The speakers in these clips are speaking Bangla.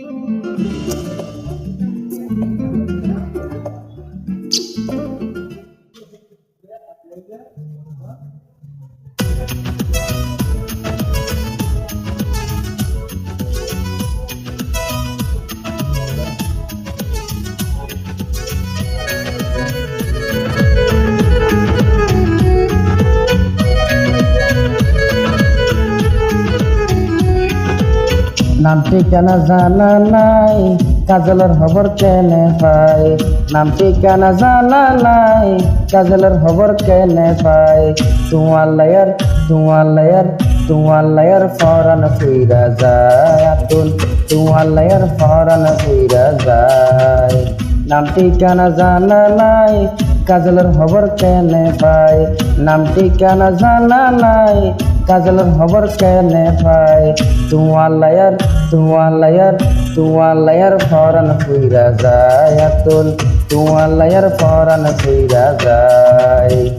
Thank you. নাম ঠিকানা জানা নাই, কাজলের খবর কেনে পাই? নাম ঠিকানা জানা নাই, কাজলের খবর কেনে পাই? তোমার লায়ার তোমার লায়ার তোমার লায়ার ফরান ফিরা যায় আতুল। তোমার লায়ার ফরান ফিরা যায়। নাম ঠিকানা জানা নাই কাজলের হবর কেনে পাই? নাম ঠিকানা জানা নাই? কাজলের হবর কেনে পাই? Tuya liar Tuya liar Tuya liar Ferran ফুইরা যায় আতুল। তুয়া লায়ার ফরান ফুইরা যায়।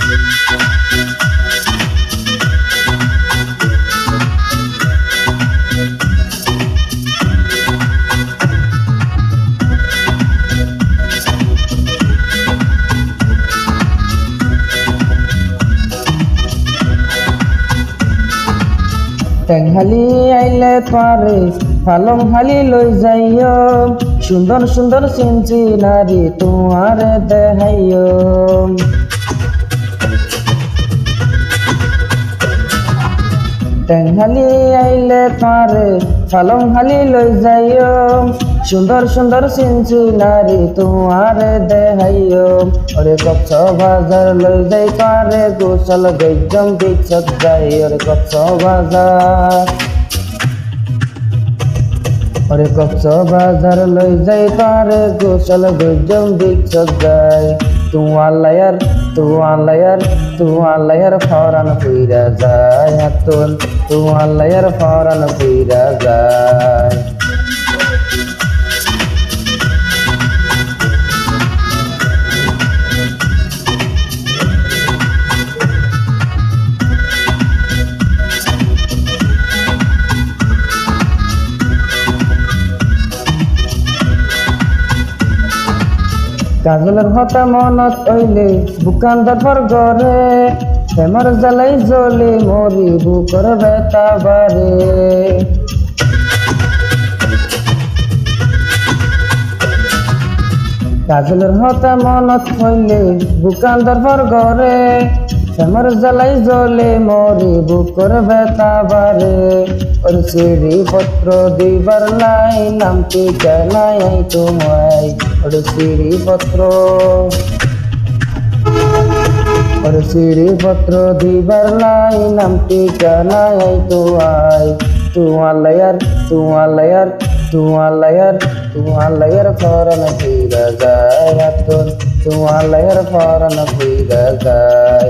টেংহালি আইলে পারে, ফালং হালি লই যাইও। সুন্দর সুন্দর চিনচি নারী তোমার দেহাইও টেংহালি আইলে পারে, ফালং হালি লই যাইও। সুন্দর সুন্দর চিনচি নারী তোমার দেহাইও। ওরে কচ্ছ বাজার লই যাই পারে, গোসল গজ্জম বিচ্ছত যাই, ওরে কচ্ছ বাজার। ওরে কচ্ছ বাজার লই যাই পারে, গোসল গজ্জম বিচ্ছত যাই। তোমার লায়ার তোমার লায়ার তোমার লায়ার ফরান ফিরা যায় হাতুন তোমার লায়ার ফরান ফিরা যায়। কাজলের হতা মনত অইলে বুকানদার পর গরে হেমার জ্বালাই জ্বলে মরি বুকর বেতা বারে। কাজলের হতা মনত হইলে বুকানদার পর গরে হেমার জ্বালাই জ্বলে মরি বুকর বেতা বারে। ওর সিঁড়ি পত্র দিবার নাই নাম ঠিকানাই তোমায়। ওর সিঁড়ি পত্র ওর সিঁড়ি পত্র দিবার নাই নাম ঠিকানাই তোমায় তোমার লায়ার তোমার লায়ার তোমার লায়ার তোমার লায়ার ফরন ফিরা যায় তোমার লায়ার ফরন ফিরা যায়